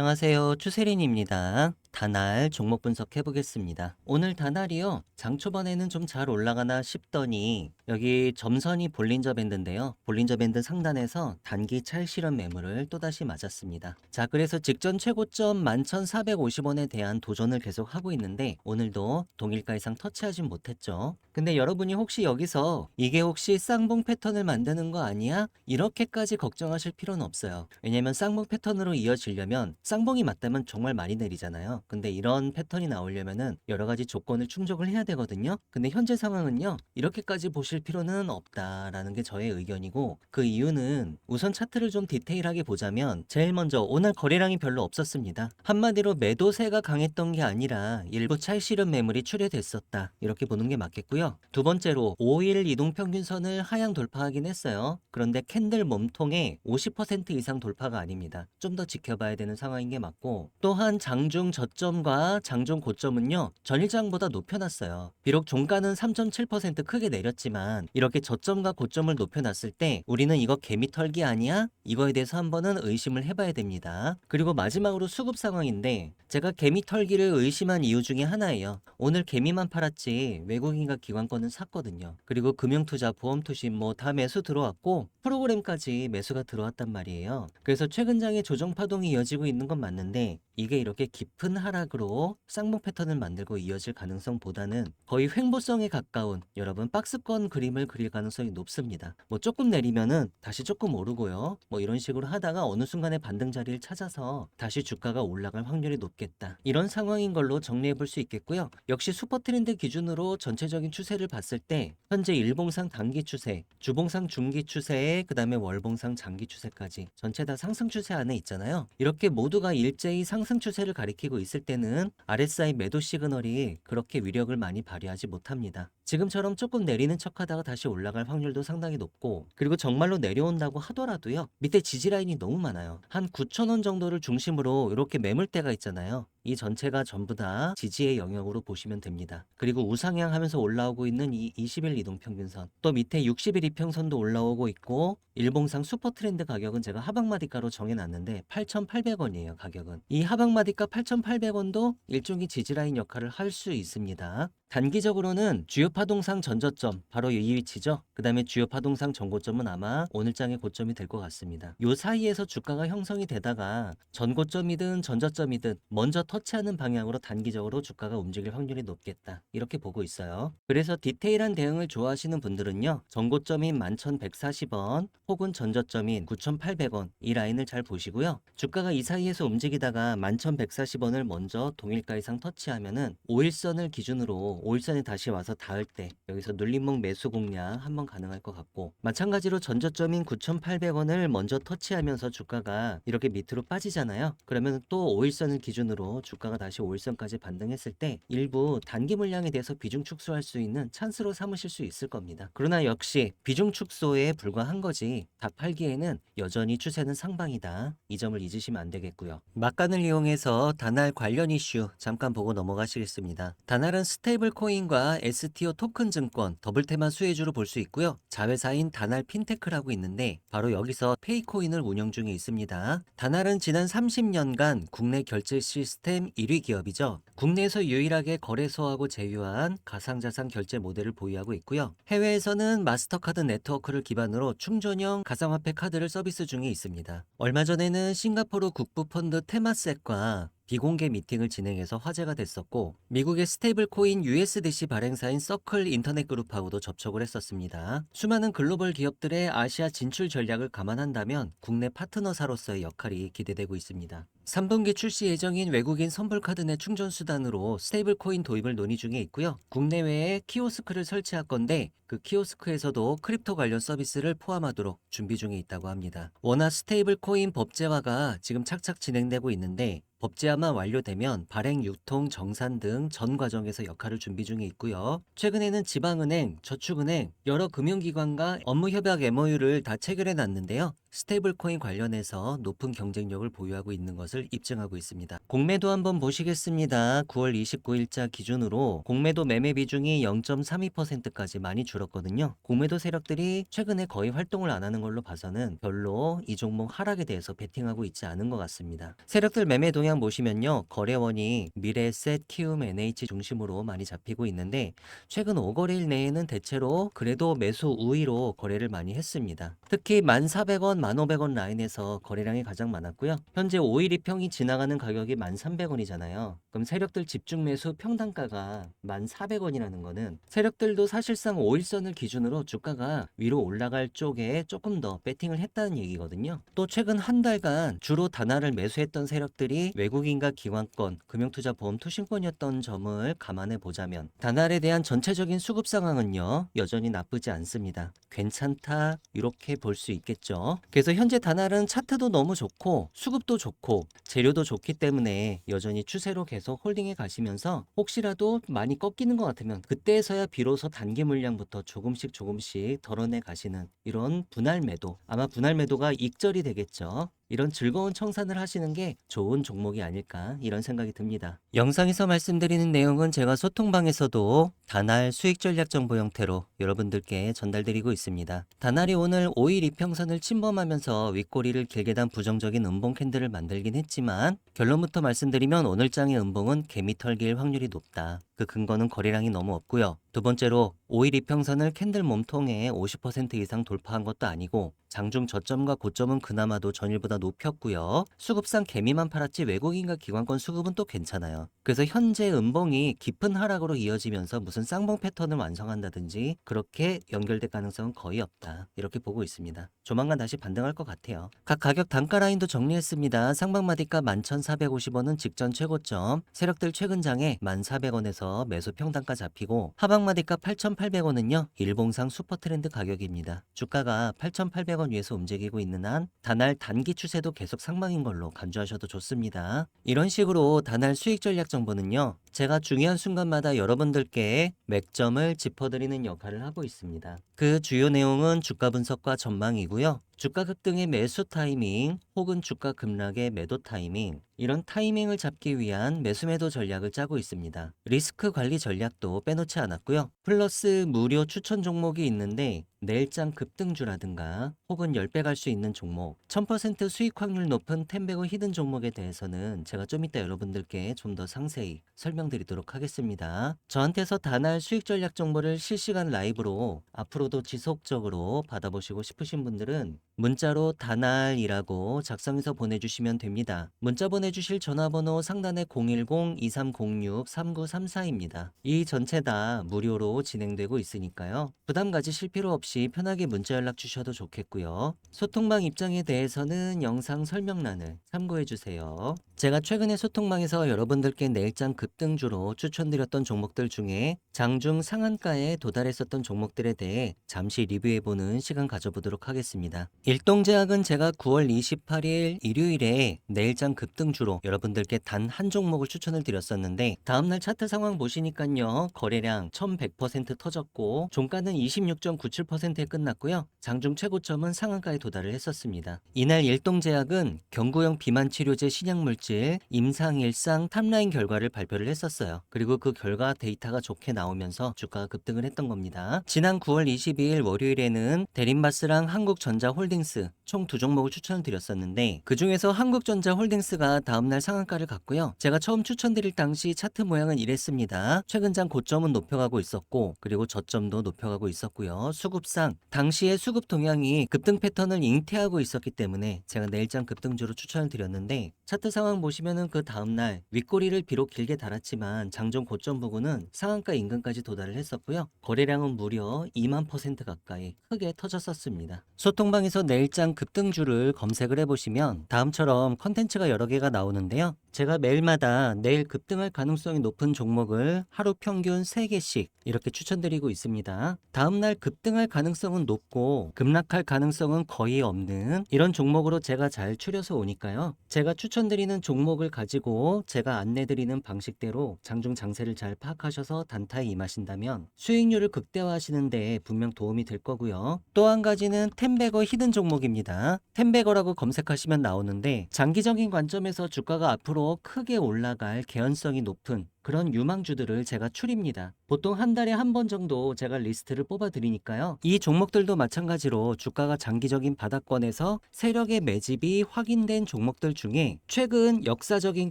안녕하세요. 추세린입니다. 다날 종목 분석해 보겠습니다. 오늘 다날이요. 장 초반에는 좀 잘 올라가나 싶더니 여기 점선이 볼린저 밴드인데요. 볼린저 밴드 상단에서 단기 찰 실현 매물을 또다시 맞았습니다. 자, 그래서 직전 최고점 11,450원에 대한 도전을 계속 하고 있는데 오늘도 동일가 이상 터치하진 못했죠. 근데 여러분이 혹시 여기서 이게 혹시 쌍봉 패턴을 만드는 거 아니야? 이렇게까지 걱정하실 필요는 없어요. 왜냐면 쌍봉 패턴으로 이어지려면 쌍봉이 맞다면 정말 많이 내리잖아요. 근데 이런 패턴이 나오려면은 여러 가지 조건을 충족을 해야 되거든요. 근데 현재 상황은요. 이렇게까지 보실 필요는 없다라는 게 저의 의견이고 그 이유는 우선 차트를 좀 디테일하게 보자면 제일 먼저 오늘 거래량이 별로 없었습니다. 한마디로 매도세가 강했던 게 아니라 일부 찰실현 매물이 출회됐었다. 이렇게 보는 게 맞겠고요. 두 번째로 5일 이동 평균선을 하향 돌파하긴 했어요. 그런데 캔들 몸통의 50% 이상 돌파가 아닙니다. 좀 더 지켜봐야 되는 상황인 게 맞고 또한 장중 저 점과 장중 고점은요 전일장보다 높여놨어요. 비록 종가는 3.7% 크게 내렸지만 이렇게 저점과 고점을 높여놨을 때 우리는 이거 개미털기 아니야? 이거에 대해서 한번은 의심을 해봐야 됩니다. 그리고 마지막으로 수급 상황인데 제가 개미털기를 의심한 이유 중에 하나예요. 오늘 개미만 팔았지 외국인과 기관권은 샀거든요. 그리고 금융투자, 보험투신 뭐 다 매수 들어왔고 프로그램까지 매수가 들어왔단 말이에요. 그래서 최근 장의 조정 파동이 이어지고 있는 건 맞는데 이게 이렇게 깊은 하락으로 쌍봉 패턴을 만들고 이어질 가능성보다는 거의 횡보성에 가까운 여러분 박스권 그림을 그릴 가능성이 높습니다. 뭐 조금 내리면은 다시 조금 오르고요. 뭐 이런 식으로 하다가 어느 순간에 반등 자리를 찾아서 다시 주가가 올라갈 확률이 높겠다. 이런 상황인 걸로 정리해 볼 수 있겠고요. 역시 슈퍼 트렌드 기준으로 전체적인 추세를 봤을 때 현재 일봉상 단기 추세, 주봉상 중기 추세, 그다음에 월봉상 장기 추세까지 전체 다 상승 추세 안에 있잖아요. 이렇게 모두가 일제히 상승 추세를 가리키고 있을 때는 RSI 매도 시그널이 그렇게 위력을 많이 발휘하지 못합니다. 지금처럼 조금 내리는 척 하다가 다시 올라갈 확률도 상당히 높고 그리고 정말로 내려온다고 하더라도요 밑에 지지 라인이 너무 많아요 한 9천원 정도를 중심으로 이렇게 매물대가 있잖아요 이 전체가 전부 다 지지의 영역으로 보시면 됩니다. 그리고 우상향 하면서 올라오고 있는 이 20일 이동평균선 또 밑에 60일 이평선도 올라오고 있고 일봉상 슈퍼 트렌드 가격은 제가 하방마디가로 정해놨는데 8,800원이에요 가격은. 이 하방마디가 8,800원도 일종의 지지라인 역할을 할 수 있습니다 단기적으로는 주요 파동상 전저점 바로 이 위치죠. 그 다음에 주요 파동상 전고점은 아마 오늘장의 고점이 될 것 같습니다. 요 사이에서 주가가 형성이 되다가 전고점이든 전저점이든 먼저 터치하는 방향으로 단기적으로 주가가 움직일 확률이 높겠다. 이렇게 보고 있어요. 그래서 디테일한 대응을 좋아하시는 분들은요. 전고점인 11,140원 혹은 전저점인 9,800원 이 라인을 잘 보시고요. 주가가 이 사이에서 움직이다가 11,140원을 먼저 동일가 이상 터치하면은 5일선을 기준으로 5일선에 다시 와서 닿을 때 여기서 눌림목 매수 공략 한번 가능할 것 같고 마찬가지로 전저점인 9,800원을 먼저 터치하면서 주가가 이렇게 밑으로 빠지잖아요. 그러면 또 5일선을 기준으로 주가가 다시 5일선까지 반등했을 때 일부 단기 물량에 대해서 비중 축소할 수 있는 찬스로 삼으실 수 있을 겁니다. 그러나 역시 비중 축소에 불과한 거지 다 팔기에는 여전히 추세는 상방이다. 이 점을 잊으시면 안 되겠고요. 막간을 이용해서 다날 관련 이슈 잠깐 보고 넘어가시겠습니다. 다날은 스테이블 코인과 STO 토큰 증권 더블 테마 수혜주로 볼 수 있고요. 자회사인 다날 핀테크라고 있는데 바로 여기서 페이코인을 운영 중에 있습니다. 다날은 지난 30년간 국내 결제 시스템 1위 기업이죠. 국내에서 유일하게 거래소하고 제휴한 가상자산 결제 모델을 보유하고 있고요. 해외에서는 마스터카드 네트워크를 기반으로 충전형 가상화폐 카드를 서비스 중에 있습니다. 얼마 전에는 싱가포르 국부펀드 테마셋과 비공개 미팅을 진행해서 화제가 됐었고 미국의 스테이블 코인 USDC 발행사인 서클 인터넷 그룹하고도 접촉을 했었습니다. 수많은 글로벌 기업들의 아시아 진출 전략을 감안한다면 국내 파트너사로서의 역할이 기대되고 있습니다. 3분기 출시 예정인 외국인 선불카드 내 충전 수단으로 스테이블 코인 도입을 논의 중에 있고요. 국내외에 키오스크를 설치할 건데 그 키오스크에서도 크립토 관련 서비스를 포함하도록 준비 중에 있다고 합니다. 워낙 스테이블 코인 법제화가 지금 착착 진행되고 있는데 법제화만 완료되면 발행, 유통, 정산 등 전 과정에서 역할을 준비 중에 있고요. 최근에는 지방은행, 저축은행, 여러 금융기관과 업무 협약 MOU를 다 체결해 놨는데요. 스테이블 코인 관련해서 높은 경쟁력을 보유하고 있는 것을 입증하고 있습니다. 공매도 한번 보시겠습니다. 9월 29일자 기준으로 공매도 매매 비중이 0.32%까지 많이 줄었거든요. 공매도 세력들이 최근에 거의 활동을 안 하는 걸로 봐서는 별로 이 종목 하락에 대해서 베팅하고 있지 않은 것 같습니다. 세력들 매매 동향 보시면요. 거래원이 미래셋, 키움, NH 중심으로 많이 잡히고 있는데 최근 5거래일 내에는 대체로 그래도 매수 우위로 거래를 많이 했습니다. 특히 1,400원, 1,500원 라인에서 거래량이 가장 많았고요. 현재 5일 이평이 지나가는 가격이 1,300원이잖아요. 그럼 세력들 집중 매수 평단가가 1,400원이라는 거는 세력들도 사실상 5일선을 기준으로 주가가 위로 올라갈 쪽에 조금 더 배팅을 했다는 얘기거든요. 또 최근 한 달간 주로 단화를 매수했던 세력들이 외국인과 기관권, 금융투자 보험 투신권이었던 점을 감안해 보자면 단할에 대한 전체적인 수급 상황은요 여전히 나쁘지 않습니다. 괜찮다 이렇게 볼 수 있겠죠. 그래서 현재 단할은 차트도 너무 좋고 수급도 좋고 재료도 좋기 때문에 여전히 추세로 계속 홀딩해 가시면서 혹시라도 많이 꺾이는 것 같으면 그때서야 비로소 단기 물량부터 조금씩 조금씩 덜어내 가시는 이런 분할 매도 아마 분할 매도가 익절이 되겠죠. 이런 즐거운 청산을 하시는 게 좋은 종목이 아닐까 이런 생각이 듭니다. 영상에서 말씀드리는 내용은 제가 소통방에서도 단알 수익 전략 정보 형태로 여러분들께 전달드리고 있습니다. 단알이 오늘 5일 이평선을 침범하면서 윗꼬리를 길게 단 부정적인 음봉 캔들을 만들긴 했지만 결론부터 말씀드리면 오늘 장의 음봉은 개미털기일 확률이 높다. 그 근거는 거래량이 너무 없고요. 두 번째로 5일 이평선을 캔들 몸통에 50% 이상 돌파한 것도 아니고 장중 저점과 고점은 그나마도 전일보다 높였고요. 수급상 개미만 팔았지 외국인과 기관권 수급은 또 괜찮아요. 그래서 현재 음봉이 깊은 하락으로 이어지면서 무슨 쌍봉 패턴을 완성한다든지 그렇게 연결될 가능성은 거의 없다. 이렇게 보고 있습니다. 조만간 다시 반등할 것 같아요. 각 가격 단가 라인도 정리했습니다. 상방마디가 11,450원은 직전 최고점, 세력들 최근 장에 1,400원에서 매수 평단가 잡히고 하방마디가 8,800원은요. 일봉상 슈퍼트렌드 가격입니다. 주가가 8,800원 위에서 움직이고 있는 한 단할 단기 추세도 계속 상방인 걸로 간주하셔도 좋습니다. 이런 식으로 단할 수익 전략 정보는요. 제가 중요한 순간마다 여러분들께 맥점을 짚어드리는 역할을 하고 있습니다. 그 주요 내용은 주가 분석과 전망이고요. 주가 급등의 매수 타이밍 혹은 주가 급락의 매도 타이밍 이런 타이밍을 잡기 위한 매수 매도 전략을 짜고 있습니다. 리스크 관리 전략도 빼놓지 않았고요. 플러스 무료 추천 종목이 있는데 내일장 급등주라든가 혹은 10배 갈 수 있는 종목 1000% 수익 확률 높은 템베고 히든 종목에 대해서는 제가 좀 이따 여러분들께 좀 더 상세히 설명드리도록 하겠습니다. 저한테서 단할 수익 전략 정보를 실시간 라이브로 앞으로도 지속적으로 받아보시고 싶으신 분들은 문자로 단알이라고 작성해서 보내주시면 됩니다. 문자 보내주실 전화번호 상단에 010-2306-3934입니다. 이 전체 다 무료로 진행되고 있으니까요. 부담 가지실 필요 없이 편하게 문자 연락 주셔도 좋겠고요. 소통방 입장에 대해서는 영상 설명란을 참고해 주세요. 제가 최근에 소통방에서 여러분들께 내일장 급등주로 추천드렸던 종목들 중에 장중 상한가에 도달했었던 종목들에 대해 잠시 리뷰해보는 시간 가져보도록 하겠습니다. 일동제약은 제가 9월 28일 일요일에 내일장 급등주로 여러분들께 단 한 종목을 추천을 드렸었는데 다음날 차트 상황 보시니까요 거래량 1100% 터졌고 종가는 26.97%에 끝났고요 장중 최고점은 상한가에 도달을 했었습니다. 이날 일동제약은 경구용 비만 치료제 신약물질 임상 일상 탑라인 결과를 발표를 했었어요. 그리고 그 결과 데이터가 좋게 나오면서 주가가 급등을 했던 겁니다. 지난 9월 22일 월요일에는 대림바스랑 한국전자홀딩스 총 두 종목을 추천을 드렸었는데 그 중에서 한국전자홀딩스가 다음날 상한가를 갔고요. 제가 처음 추천드릴 당시 차트 모양은 이랬습니다. 최근장 고점은 높여가고 있었고 그리고 저점도 높여가고 있었고요. 수급상 당시의 수급 동향이 급등 패턴을 잉태하고 있었기 때문에 제가 내일장 급등주로 추천을 드렸는데 차트 상황 보시면은 그 다음날 윗꼬리를 비록 길게 달았지만 장중 고점 부근은 상한가 인근까지 도달을 했었고요. 거래량은 무려 2만 퍼센트 가까이 크게 터졌었습니다. 소통방에서 내일장 급등주를 검색을 해보시면 다음처럼 컨텐츠가 여러 개가 나오는데요. 제가 매일마다 내일 급등할 가능성이 높은 종목을 하루 평균 3개씩 이렇게 추천드리고 있습니다. 다음날 급등할 가능성은 높고 급락할 가능성은 거의 없는 이런 종목으로 제가 잘 추려서 오니까요. 제가 추천드리는 종목을 가지고 제가 안내드리는 방식대로 장중 장세를 잘 파악하셔서 단타에 임하신다면 수익률을 극대화하시는데 분명 도움이 될 거고요. 또 한 가지는 템베거 히든 종목입니다. 템베거라고 검색하시면 나오는데 장기적인 관점에서 주가가 앞으로 크게 올라갈 개연성이 높은 그런 유망주들을 제가 추립니다. 보통 한 달에 한 번 정도 제가 리스트를 뽑아 드리니까요. 이 종목들도 마찬가지로 주가가 장기적인 바닥권에서 세력의 매집이 확인된 종목들 중에 최근 역사적인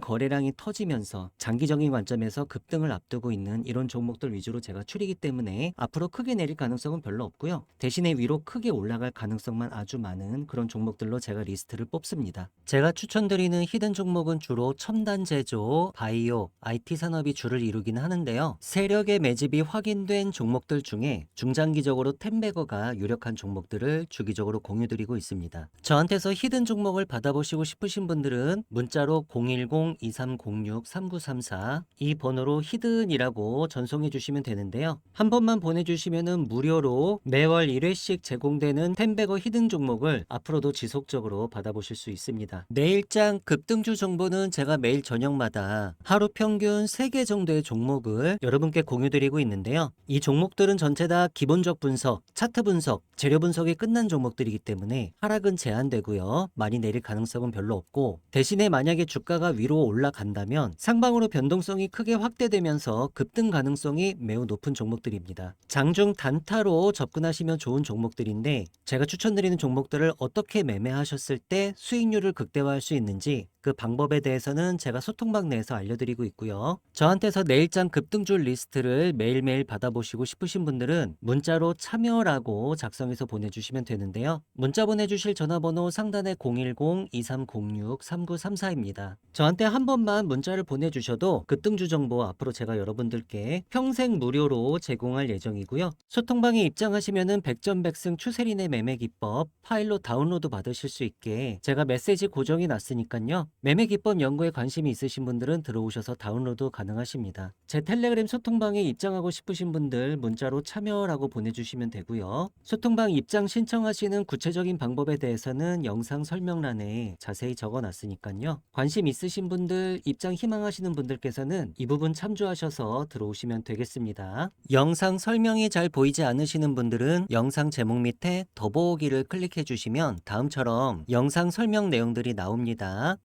거래량이 터지면서 장기적인 관점에서 급등을 앞두고 있는 이런 종목들 위주로 제가 추리기 때문에 앞으로 크게 내릴 가능성은 별로 없고요. 대신에 위로 크게 올라갈 가능성만 아주 많은 그런 종목들로 제가 리스트를 뽑습니다. 제가 추천드리는 히든 종목은 주로 첨단 제조, 바이오, IT 산업 이 주를 이루기는 하는데요. 세력의 매집이 확인된 종목들 중에 중장기적으로 템베거가 유력한 종목들을 주기적으로 공유드리고 있습니다. 저한테서 히든 종목을 받아보시고 싶으신 분들은 문자로 010-2306-3934 이 번호로 히든이라고 전송해 주시면 되는데요. 한 번만 보내주시면 무료로 매월 1회씩 제공되는 템베거 히든 종목을 앞으로도 지속적으로 받아보실 수 있습니다. 내일장 급등주 정보는 제가 매일 저녁마다 하루 평균 3개 정도의 종목을 여러분께 공유드리고 있는데요. 이 종목들은 전체 다 기본적 분석, 차트 분석, 재료 분석이 끝난 종목들이기 때문에 하락은 제한되고요. 많이 내릴 가능성은 별로 없고 대신에 만약에 주가가 위로 올라간다면 상방으로 변동성이 크게 확대되면서 급등 가능성이 매우 높은 종목들입니다. 장중 단타로 접근하시면 좋은 종목들인데 제가 추천드리는 종목들을 어떻게 매매하셨을 때 수익률을 극대화할 수 있는지 그 방법에 대해서는 제가 소통방 내에서 알려드리고 있고요. 저한테서 내일장 급등주 리스트를 매일매일 받아보시고 싶으신 분들은 문자로 참여라고 작성해서 보내주시면 되는데요. 문자 보내주실 전화번호 상단에 010-2306-3934입니다. 저한테 한 번만 문자를 보내주셔도 급등주 정보 앞으로 제가 여러분들께 평생 무료로 제공할 예정이고요. 소통방에 입장하시면은 백전백승 추세린의 매매 기법 파일로 다운로드 받으실 수 있게 제가 메시지 고정이 났으니까요. 매매 기법 연구에 관심이 있으신 분들은 들어오셔서 다운로드 가능하십니다. 제 텔레그램 소통방에 입장하고 싶으신 분들 문자로 참여라고 보내주시면 되고요. 소통방 입장 신청하시는 구체적인 방법에 대해서는 영상 설명란에 자세히 적어놨으니까요. 관심 있으신 분들, 입장 희망하시는 분들께서는 이 부분 참조하셔서 들어오시면 되겠습니다. 영상 설명이 잘 보이지 않으시는 분들은 영상 제목 밑에 더보기를 클릭해 주시면 다음처럼 영상 설명 내용들이 나옵니다.